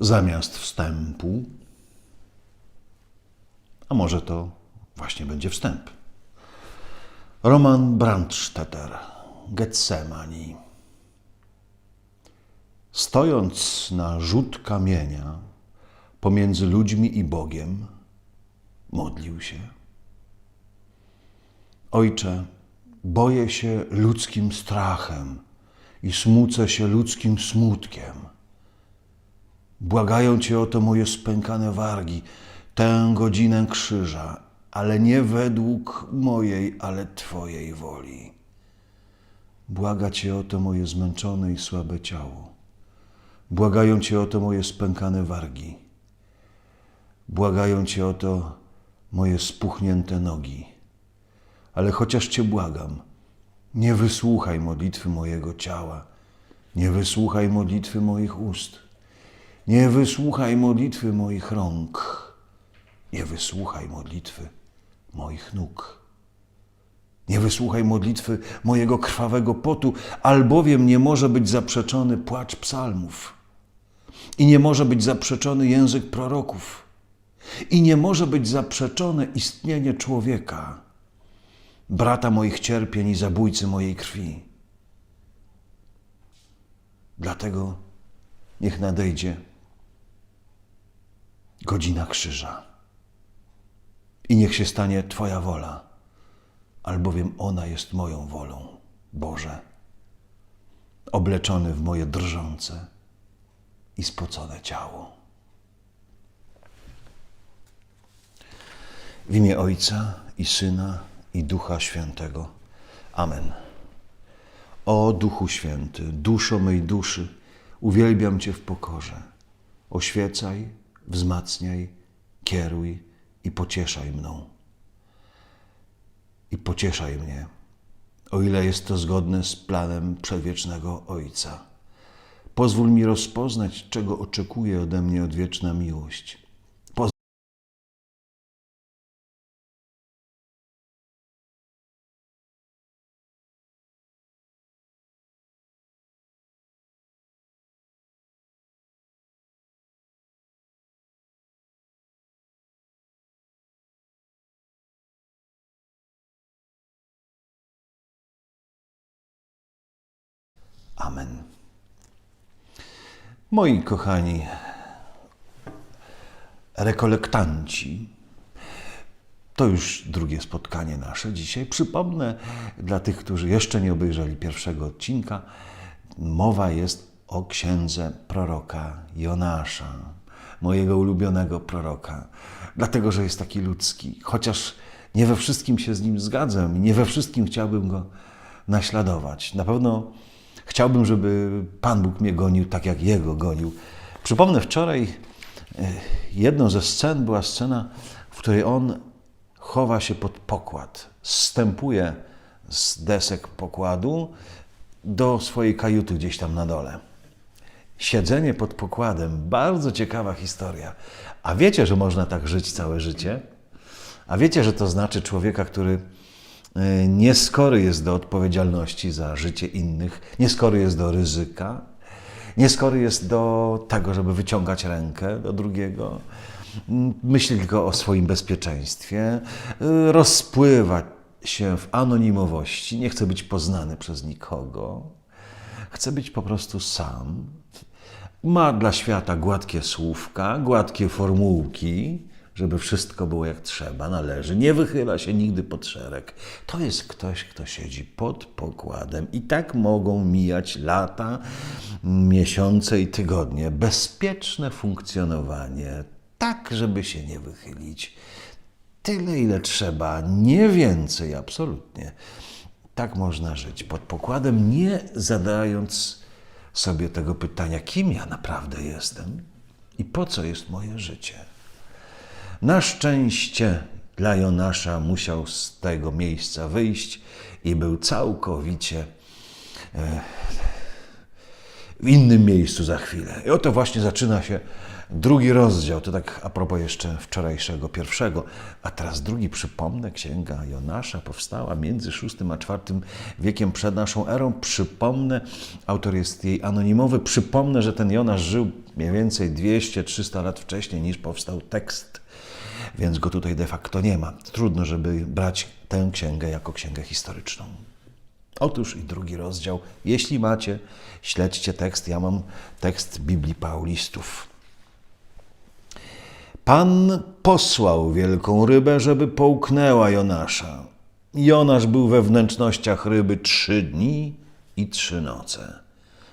zamiast wstępu. A może to właśnie będzie wstęp. Roman Brandstetter, Getsemani. Stojąc na rzut kamienia pomiędzy ludźmi i Bogiem, modlił się. Ojcze, boję się ludzkim strachem i smucę się ludzkim smutkiem. Błagają Cię o to moje spękane wargi, tę godzinę krzyża, ale nie według mojej, ale Twojej woli. Błaga Cię o to moje zmęczone i słabe ciało. Błagają Cię o to moje spękane wargi. Błagają Cię o to moje spuchnięte nogi. Ale chociaż Cię błagam, nie wysłuchaj modlitwy mojego ciała, nie wysłuchaj modlitwy moich ust, nie wysłuchaj modlitwy moich rąk, nie wysłuchaj modlitwy moich nóg. Nie wysłuchaj modlitwy mojego krwawego potu, albowiem nie może być zaprzeczony płacz psalmów i nie może być zaprzeczony język proroków i nie może być zaprzeczone istnienie człowieka, brata moich cierpień i zabójcy mojej krwi. Dlatego niech nadejdzie godzina krzyża i niech się stanie Twoja wola, albowiem ona jest moją wolą, Boże, obleczony w moje drżące i spocone ciało. W imię Ojca i Syna i Ducha Świętego. Amen. O Duchu Święty, duszo mej duszy, uwielbiam Cię w pokorze. Oświecaj, wzmacniaj, kieruj i pocieszaj mną. I pocieszaj mnie, o ile jest to zgodne z planem przedwiecznego Ojca. Pozwól mi rozpoznać, czego oczekuje ode mnie odwieczna miłość. Moi kochani rekolektanci, to już drugie spotkanie nasze dzisiaj. Przypomnę dla tych, którzy jeszcze nie obejrzeli pierwszego odcinka, mowa jest o księdze proroka Jonasza, mojego ulubionego proroka, dlatego że jest taki ludzki, chociaż nie we wszystkim się z nim zgadzam i nie we wszystkim chciałbym go naśladować. Na pewno chciałbym, żeby Pan Bóg mnie gonił tak, jak Jego gonił. Przypomnę, wczoraj e, jedną ze scen była scena, w której on chowa się pod pokład, zstępuje z desek pokładu do swojej kajuty gdzieś tam na dole. Siedzenie pod pokładem, bardzo ciekawa historia. A wiecie, że można tak żyć całe życie? A wiecie, że to znaczy człowieka, który nieskory jest do odpowiedzialności za życie innych, nieskory jest do ryzyka, nieskory jest do tego, żeby wyciągać rękę do drugiego, myśli tylko o swoim bezpieczeństwie, y, rozpływa się w anonimowości, nie chce być poznany przez nikogo, chce być po prostu sam. Ma dla świata gładkie słówka, gładkie formułki, żeby wszystko było jak trzeba, należy. Nie wychyla się nigdy pod szereg. To jest ktoś, kto siedzi pod pokładem. I tak mogą mijać lata, miesiące i tygodnie. Bezpieczne funkcjonowanie, tak, żeby się nie wychylić. Tyle, ile trzeba, nie więcej, absolutnie. Tak można żyć pod pokładem, nie zadając sobie tego pytania, kim ja naprawdę jestem i po co jest moje życie. Na szczęście dla Jonasza musiał z tego miejsca wyjść i był całkowicie e, w innym miejscu za chwilę. I oto właśnie zaczyna się drugi rozdział. To tak a propos jeszcze wczorajszego pierwszego. A teraz drugi, przypomnę, księga Jonasza powstała między VI a IV wiekiem przed naszą erą. Przypomnę, autor jest jej anonimowy. Przypomnę, że ten Jonasz żył mniej więcej 200-300 lat wcześniej niż powstał tekst. Więc go tutaj de facto nie ma. Trudno, żeby brać tę księgę jako księgę historyczną. Otóż i drugi rozdział. Jeśli macie, śledźcie tekst. Ja mam tekst Biblii Paulistów. Pan posłał wielką rybę, żeby połknęła Jonasza. Jonasz był we wnętrznościach ryby trzy dni i trzy noce.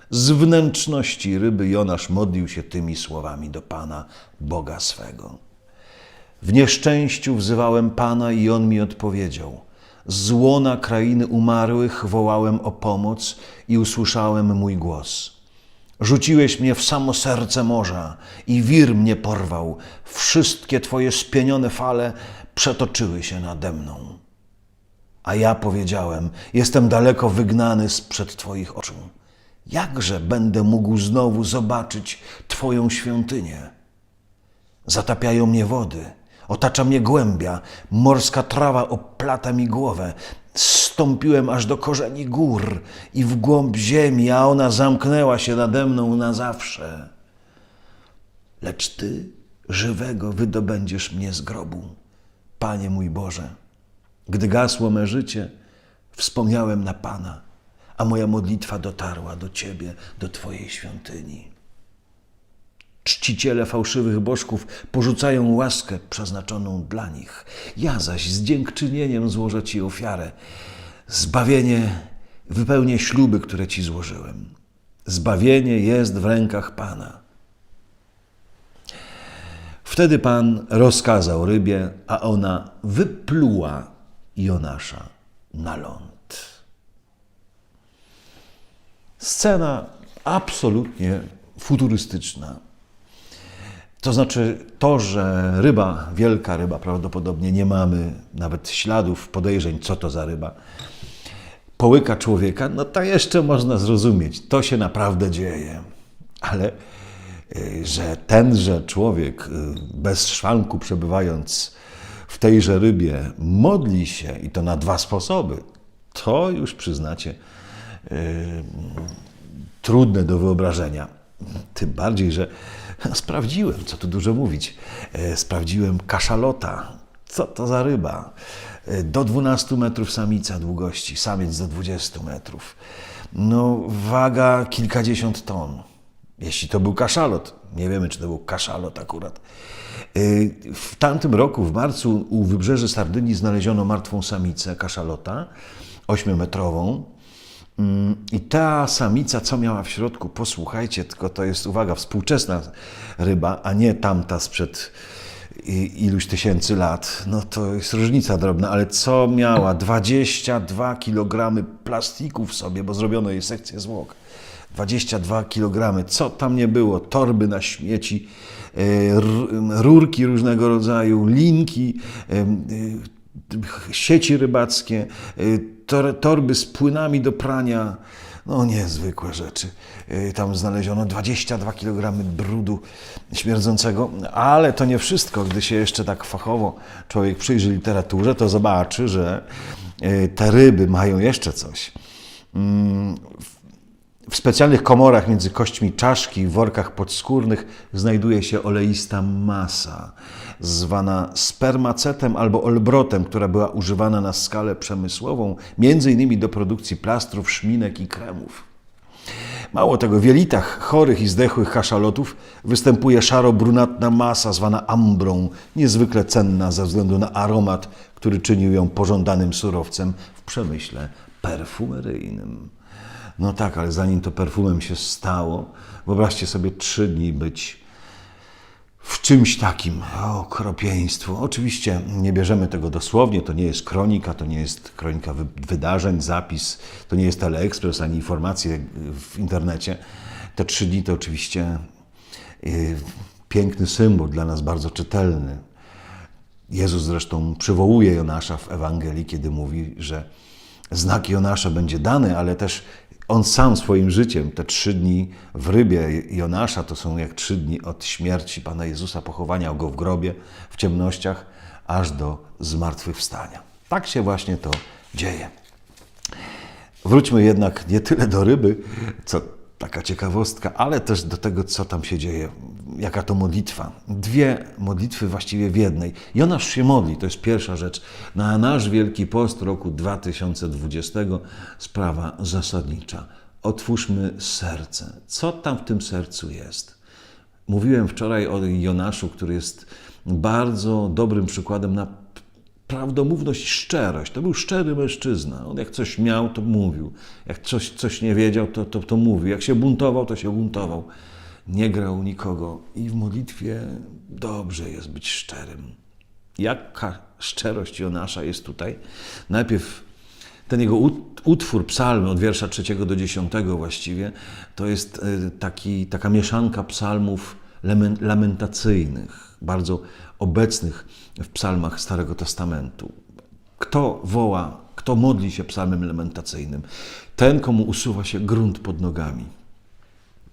Z wnętrzności ryby Jonasz modlił się tymi słowami do Pana, Boga swego. W nieszczęściu wzywałem Pana i On mi odpowiedział. Z łona krainy umarłych wołałem o pomoc i usłyszałem mój głos. Rzuciłeś mnie w samo serce morza i wir mnie porwał. Wszystkie Twoje spienione fale przetoczyły się nade mną. A ja powiedziałem: Jestem daleko wygnany sprzed Twoich oczu. Jakże będę mógł znowu zobaczyć Twoją świątynię? Zatapiają mnie wody, otacza mnie głębia, morska trawa oplata mi głowę. Stąpiłem aż do korzeni gór i w głąb ziemi, a ona zamknęła się nade mną na zawsze. Lecz Ty żywego wydobędziesz mnie z grobu, Panie mój Boże. Gdy gasło me życie, wspomniałem na Pana, a moja modlitwa dotarła do Ciebie, do Twojej świątyni. Czciciele fałszywych bożków porzucają łaskę przeznaczoną dla nich. Ja zaś z dziękczynieniem złożę Ci ofiarę. Zbawienie wypełnię śluby, które Ci złożyłem. Zbawienie jest w rękach Pana. Wtedy Pan rozkazał rybie, a ona wypluła Jonasza na ląd. Scena absolutnie futurystyczna. To znaczy to, że ryba, wielka ryba, prawdopodobnie nie mamy nawet śladów, podejrzeń, co to za ryba, połyka człowieka, no to jeszcze można zrozumieć. To się naprawdę dzieje. Ale y, że tenże człowiek, y, bez szwanku przebywając w tejże rybie, modli się i to na dwa sposoby, to już przyznacie yy, trudne do wyobrażenia. Tym bardziej, że sprawdziłem, co tu dużo mówić. E, Sprawdziłem kaszalota. Co to za ryba? E, Do 12 metrów samica długości, samiec do 20 metrów. No, waga kilkadziesiąt ton. Jeśli to był kaszalot, nie wiemy, czy to był kaszalot akurat. Y, W tamtym roku, w marcu, u wybrzeży Sardynii znaleziono martwą samicę kaszalota, ośmiometrową. Mm, I ta samica, co miała w środku, posłuchajcie, tylko to jest, uwaga, współczesna ryba, a nie tamta sprzed iluś tysięcy lat. No to jest różnica drobna, ale co miała? 22 kg plastiku w sobie, bo zrobiono jej sekcję zwłok. 22 kg. Co tam nie było? Torby na śmieci, e, rurki różnego rodzaju, linki, y, sieci rybackie, y, tor, torby z płynami do prania. No niezwykłe rzeczy. Y, Tam znaleziono 22 kg brudu śmierdzącego, ale to nie wszystko. Gdy się jeszcze tak fachowo człowiek przyjrzy literaturze, to zobaczy, że y, te ryby mają jeszcze coś. Mm, w specjalnych komorach między kośćmi czaszki i workach podskórnych znajduje się oleista masa, zwana spermacetem albo olbrotem, która była używana na skalę przemysłową, między innymi do produkcji plastrów, szminek i kremów. Mało tego, w jelitach chorych i zdechłych kaszalotów występuje szaro-brunatna masa zwana ambrą, niezwykle cenna ze względu na aromat, który czynił ją pożądanym surowcem w przemyśle perfumeryjnym. No tak, ale zanim to perfumem się stało, wyobraźcie sobie trzy dni być w czymś takim, o okropieństwo. Oczywiście nie bierzemy tego dosłownie, to nie jest kronika, to nie jest kronika wy- wydarzeń, zapis, to nie jest teleekspres ani informacje w internecie. Te trzy dni to oczywiście y, piękny symbol, dla nas bardzo czytelny. Jezus zresztą przywołuje Jonasza w Ewangelii, kiedy mówi, że znak Jonasza będzie dany, ale też on sam swoim życiem, te trzy dni w rybie Jonasza, to są jak trzy dni od śmierci Pana Jezusa, pochowania go w grobie, w ciemnościach, aż do zmartwychwstania. Tak się właśnie to dzieje. Wróćmy jednak nie tyle do ryby, co taka ciekawostka, ale też do tego, co tam się dzieje, jaka to modlitwa. Dwie modlitwy właściwie w jednej. Jonasz się modli, to jest pierwsza rzecz. Na nasz Wielki Post roku 2020 sprawa zasadnicza. Otwórzmy serce. Co tam w tym sercu jest? Mówiłem wczoraj o Jonaszu, który jest bardzo dobrym przykładem na prawdomówność szczerość. To był szczery mężczyzna. On jak coś miał, to mówił. Jak coś, coś nie wiedział, to, to, to mówił. Jak się buntował, to się buntował. Nie grał nikogo. I w modlitwie dobrze jest być szczerym. Jaka szczerość Jonasza jest tutaj? Najpierw ten jego utwór, psalmy od wiersza trzeciego do dziesiątego właściwie, to jest y, taki, taka mieszanka psalmów lamentacyjnych, bardzo obecnych w psalmach Starego Testamentu. Kto woła, kto modli się psalmem lamentacyjnym? Ten, komu usuwa się grunt pod nogami.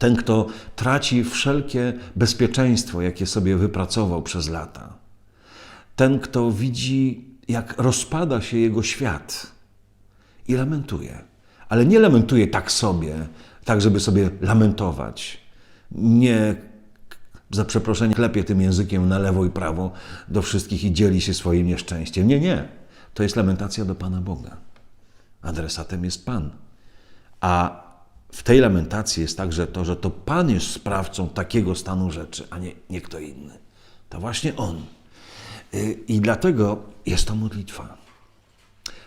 Ten, kto traci wszelkie bezpieczeństwo, jakie sobie wypracował przez lata. Ten, kto widzi, jak rozpada się jego świat i lamentuje. Ale nie lamentuje tak sobie, tak żeby sobie lamentować. Nie za przeproszenie klepie tym językiem na lewo i prawo do wszystkich i dzieli się swoim nieszczęściem. Nie, nie. To jest lamentacja do Pana Boga. Adresatem jest Pan. A w tej lamentacji jest także to, że to Pan jest sprawcą takiego stanu rzeczy, a nie, nie kto inny. To właśnie On. Y, I dlatego jest to modlitwa.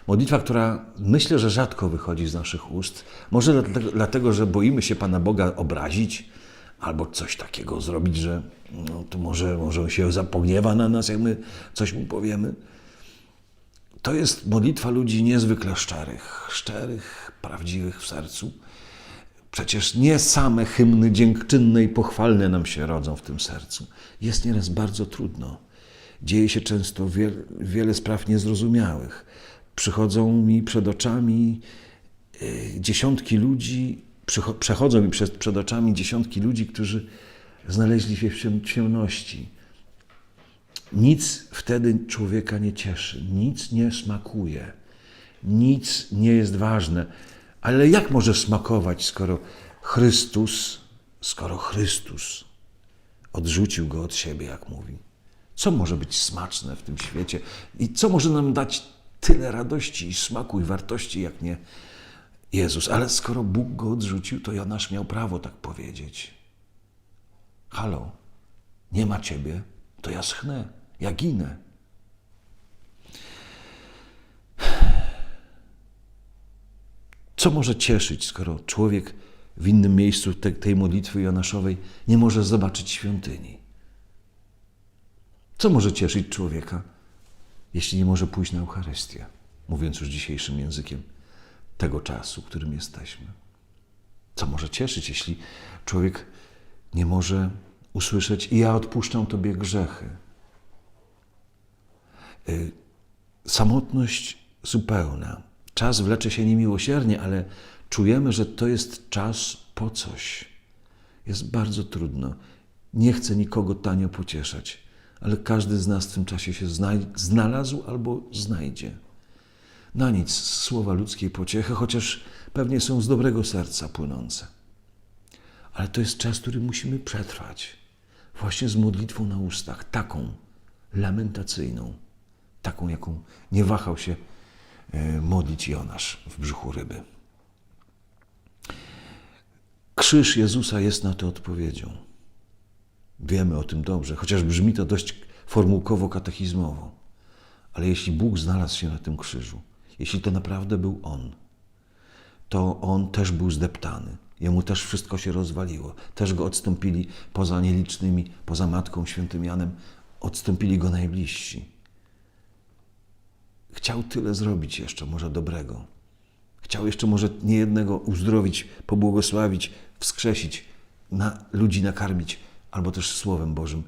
Modlitwa, która myślę, że rzadko wychodzi z naszych ust. Może dlatego, że boimy się Pana Boga obrazić, albo coś takiego zrobić, że no, to może, może on się zapogniewa na nas, jak my coś mu powiemy. To jest modlitwa ludzi niezwykle szczerych, szczerych, prawdziwych w sercu. Przecież nie same hymny dziękczynne i pochwalne nam się rodzą w tym sercu. Jest nieraz bardzo trudno. Dzieje się często wiele, spraw niezrozumiałych. Przychodzą mi przed oczami y, dziesiątki ludzi, przechodzą mi przed, przed oczami dziesiątki ludzi, którzy znaleźli się w ciemności. Nic wtedy człowieka nie cieszy, nic nie smakuje, nic nie jest ważne. Ale jak może smakować, skoro Chrystus, skoro Chrystus odrzucił go od siebie, jak mówi? Co może być smaczne w tym świecie i co może nam dać tyle radości i smaku i wartości, jak nie Jezus. Ale skoro Bóg go odrzucił, to Jonasz miał prawo tak powiedzieć. Halo, nie ma ciebie, to ja schnę, ja ginę. Co może cieszyć, skoro człowiek w innym miejscu te, tej modlitwy Jonaszowej nie może zobaczyć świątyni? Co może cieszyć człowieka, jeśli nie może pójść na Eucharystię, mówiąc już dzisiejszym językiem? tego czasu, w którym jesteśmy. Co może cieszyć, jeśli człowiek nie może usłyszeć: I ja odpuszczam Tobie grzechy. Y, samotność zupełna. Czas wlecze się niemiłosiernie, ale czujemy, że to jest czas po coś. Jest bardzo trudno. Nie chcę nikogo tanio pocieszać, ale każdy z nas w tym czasie się znalazł albo znajdzie na nic słowa ludzkiej pociechy, chociaż pewnie są z dobrego serca płynące. Ale to jest czas, który musimy przetrwać, właśnie z modlitwą na ustach, taką lamentacyjną, taką, jaką nie wahał się modlić Jonasz w brzuchu ryby. Krzyż Jezusa jest na to odpowiedzią. Wiemy o tym dobrze, chociaż brzmi to dość formułkowo-katechizmowo. Ale jeśli Bóg znalazł się na tym krzyżu, jeśli to naprawdę był On, to On też był zdeptany. Jemu też wszystko się rozwaliło. Też go odstąpili poza nielicznymi, poza Matką Świętym Janem, odstąpili go najbliżsi. Chciał tyle zrobić jeszcze, może dobrego. Chciał jeszcze może niejednego uzdrowić, pobłogosławić, wskrzesić, na, ludzi nakarmić, albo też Słowem Bożym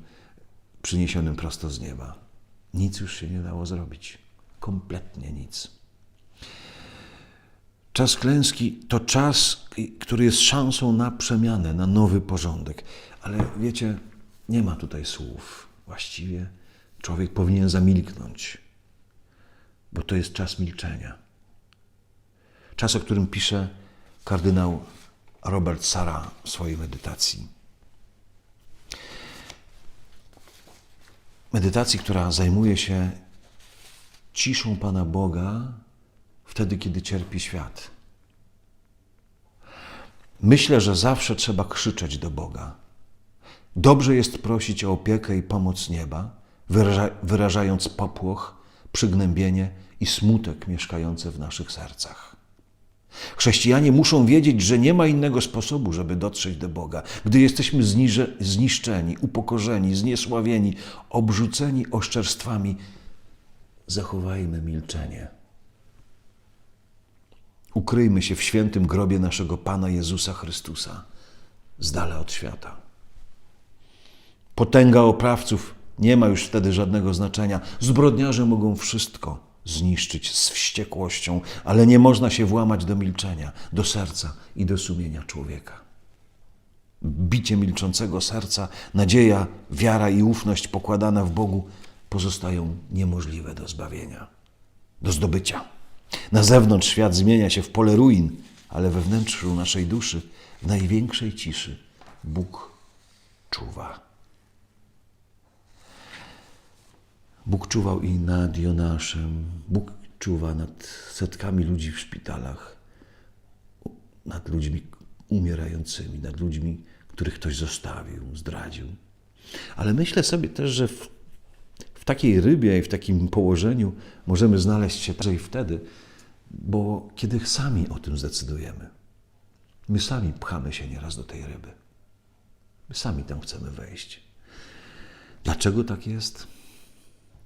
przyniesionym prosto z nieba. Nic już się nie dało zrobić. Kompletnie nic. Czas klęski to czas, który jest szansą na przemianę, na nowy porządek. Ale wiecie, nie ma tutaj słów. Właściwie człowiek powinien zamilknąć, bo to jest czas milczenia. Czas, o którym pisze kardynał Robert Sara w swojej medytacji. Medytacji, która zajmuje się ciszą Pana Boga wtedy, kiedy cierpi świat. Myślę, że zawsze trzeba krzyczeć do Boga. Dobrze jest prosić o opiekę i pomoc nieba, wyraża, wyrażając popłoch, przygnębienie i smutek mieszkające w naszych sercach. Chrześcijanie muszą wiedzieć, że nie ma innego sposobu, żeby dotrzeć do Boga. Gdy jesteśmy zniszczeni, upokorzeni, zniesławieni, obrzuceni oszczerstwami, zachowajmy milczenie. Ukryjmy się w świętym grobie naszego Pana Jezusa Chrystusa, z dala od świata. Potęga oprawców nie ma już wtedy żadnego znaczenia. Zbrodniarze mogą wszystko zniszczyć z wściekłością, ale nie można się włamać do milczenia, do serca i do sumienia człowieka. Bicie milczącego serca, nadzieja, wiara i ufność pokładana w Bogu pozostają niemożliwe do zbawienia, do zdobycia. Na zewnątrz świat zmienia się w pole ruin, ale we wnętrzu naszej duszy, w największej ciszy, Bóg czuwa. Bóg czuwał i nad Jonaszem, Bóg czuwa nad setkami ludzi w szpitalach, nad ludźmi umierającymi, nad ludźmi, których ktoś zostawił, zdradził. Ale myślę sobie też, że w, w takiej rybie i w takim położeniu możemy znaleźć się także i wtedy, bo kiedy sami o tym zdecydujemy, my sami pchamy się nieraz do tej ryby. My sami tam chcemy wejść. Dlaczego tak jest?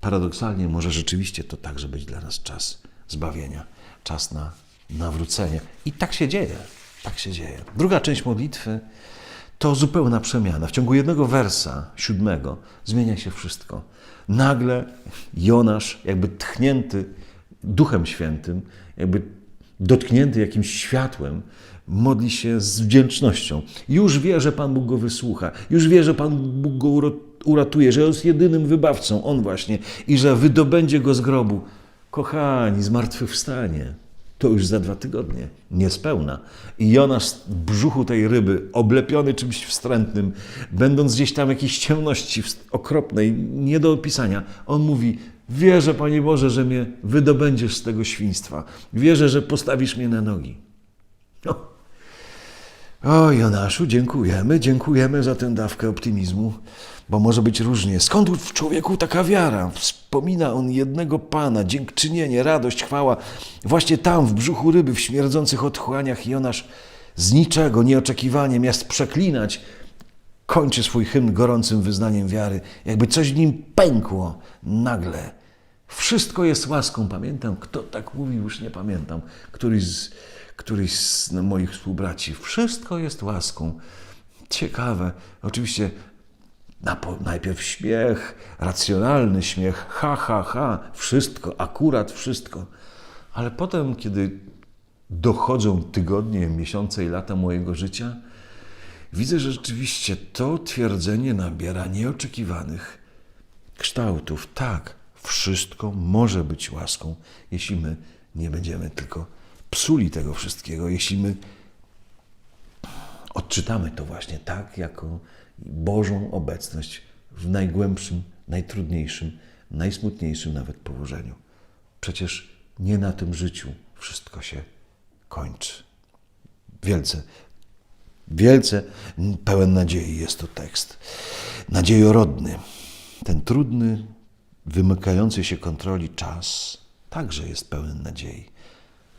Paradoksalnie może rzeczywiście to także być dla nas czas zbawienia, czas na nawrócenie. I tak się dzieje. Tak się dzieje. Druga część modlitwy to zupełna przemiana. W ciągu jednego wersa, siódmego, zmienia się wszystko. Nagle Jonasz, jakby tchnięty Duchem Świętym, jakby dotknięty jakimś światłem, modli się z wdzięcznością. Już wie, że Pan Bóg go wysłucha. Już wie, że Pan Bóg go uratuje, że jest jedynym wybawcą, On właśnie, i że wydobędzie go z grobu. Kochani, zmartwychwstanie. To już za dwa tygodnie, niespełna. I Jonasz w brzuchu tej ryby, oblepiony czymś wstrętnym, będąc gdzieś tam jakiejś ciemności okropnej, nie do opisania, on mówi: Wierzę, Panie Boże, że mnie wydobędziesz z tego świństwa. Wierzę, że postawisz mnie na nogi. No. O, Jonaszu, dziękujemy, dziękujemy za tę dawkę optymizmu, bo może być różnie. Skąd w człowieku taka wiara? Wspomina on jednego Pana, dziękczynienie, radość, chwała. Właśnie tam, w brzuchu ryby, w śmierdzących otchłaniach, Jonasz z niczego, nieoczekiwanie, miast przeklinać, kończy swój hymn gorącym wyznaniem wiary, jakby coś w nim pękło nagle. Wszystko jest łaską. Pamiętam, kto tak mówił, już nie pamiętam. Któryś z, któryś z moich współbraci. Wszystko jest łaską. Ciekawe. Oczywiście najpierw śmiech, racjonalny śmiech, ha, ha, ha, wszystko, akurat wszystko. Ale potem, kiedy dochodzą tygodnie, miesiące i lata mojego życia, widzę, że rzeczywiście to twierdzenie nabiera nieoczekiwanych kształtów. Tak, wszystko może być łaską, jeśli my nie będziemy tylko psuli tego wszystkiego, jeśli my odczytamy to właśnie tak, jako Bożą obecność w najgłębszym, najtrudniejszym, najsmutniejszym nawet położeniu. Przecież nie na tym życiu wszystko się kończy. Wielce, wielce pełen nadziei jest to tekst. Nadziejorodny. Ten trudny, wymykający się kontroli czas także jest pełen nadziei.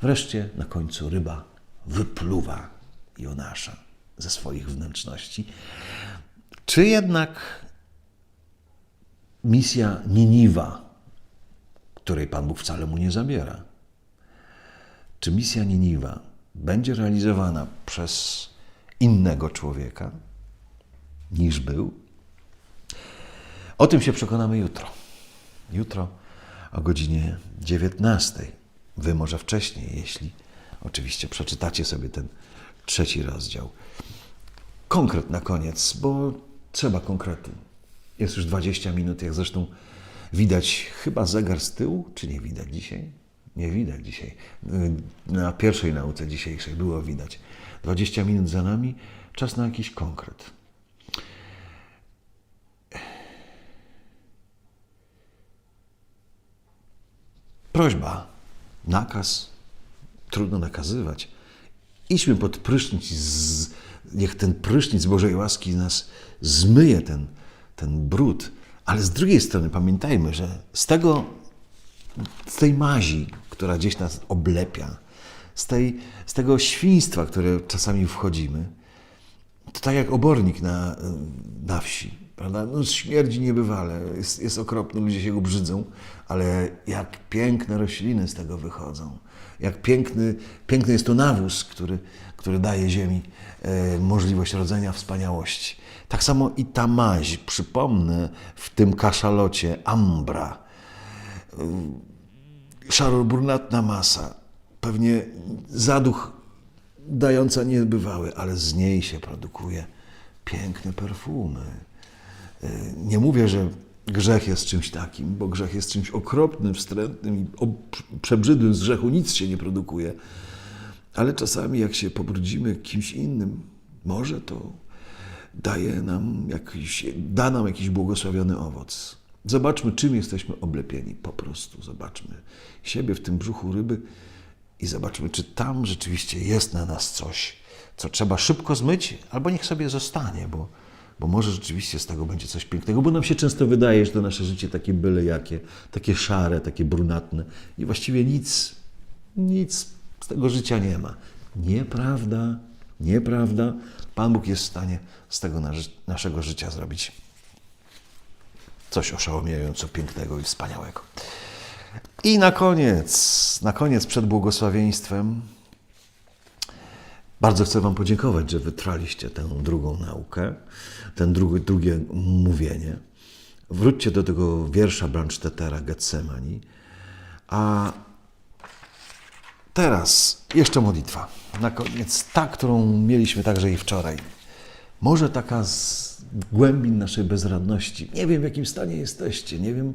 Wreszcie na końcu ryba wypluwa Jonasza ze swoich wnętrzności. Czy jednak misja Niniwa, której Pan Bóg wcale mu nie zabiera, czy misja Niniwa będzie realizowana przez innego człowieka niż był? O tym się przekonamy jutro. Jutro o godzinie 19. Wy może wcześniej, jeśli oczywiście przeczytacie sobie ten trzeci rozdział. Konkret na koniec, bo trzeba konkretu. Jest już 20 minut, jak zresztą widać chyba zegar z tyłu, czy nie widać dzisiaj? Nie widać dzisiaj. Y, Na pierwszej nauce dzisiejszej było widać. 20 minut za nami, czas na jakiś konkret. Prośba, nakaz, trudno nakazywać. Idźmy pod prysznic, z, niech ten prysznic Bożej łaski nas zmyje ten, ten brud. Ale z drugiej strony pamiętajmy, że z tego, z tej mazi, która gdzieś nas oblepia, z, tej, z tego świństwa, które czasami wchodzimy, to tak jak obornik na, na wsi, prawda? No, śmierdzi niebywale, jest, jest okropny, ludzie się go brzydzą, ale jak piękne rośliny z tego wychodzą, jak piękny, piękny jest to nawóz, który, który daje ziemi e, możliwość rodzenia wspaniałości. Tak samo i ta maź, przypomnę, w tym kaszalocie ambra, szaro-brunatna masa, pewnie zaduch dająca niebywały, ale z niej się produkuje piękne perfumy. Y, Nie mówię, że grzech jest czymś takim, bo grzech jest czymś okropnym, wstrętnym i przebrzydłym. Z grzechu nic się nie produkuje. Ale czasami, jak się pobrudzimy kimś innym, może to daje nam jakiś, da nam jakiś błogosławiony owoc. Zobaczmy, czym jesteśmy oblepieni. Po prostu zobaczmy siebie w tym brzuchu ryby i zobaczmy, czy tam rzeczywiście jest na nas coś, co trzeba szybko zmyć, albo niech sobie zostanie, bo, bo może rzeczywiście z tego będzie coś pięknego, bo nam się często wydaje, że to nasze życie takie byle jakie, takie szare, takie brunatne i właściwie nic, nic z tego życia nie ma. Nieprawda, nieprawda. Pan Bóg jest w stanie z tego nasz, naszego życia zrobić coś oszałamiająco pięknego i wspaniałego. I na koniec, na koniec przed błogosławieństwem bardzo chcę Wam podziękować, że wytrwaliście tę drugą naukę, ten drugi, drugie mówienie. Wróćcie do tego wiersza Bransztetera Getsemani. A teraz jeszcze modlitwa. Na koniec ta, którą mieliśmy także i wczoraj. Może taka z głębin naszej bezradności. Nie wiem, w jakim stanie jesteście, nie wiem,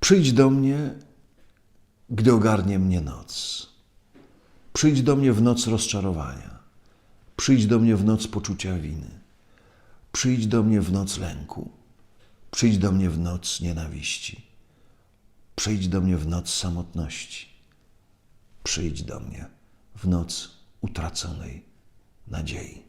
Przyjdź do mnie, gdy ogarnie mnie noc. Przyjdź do mnie w noc rozczarowania. Przyjdź do mnie w noc poczucia winy. Przyjdź do mnie w noc lęku. Przyjdź do mnie w noc nienawiści. Przyjdź do mnie w noc samotności. Przyjdź do mnie w noc utraconej nadziei.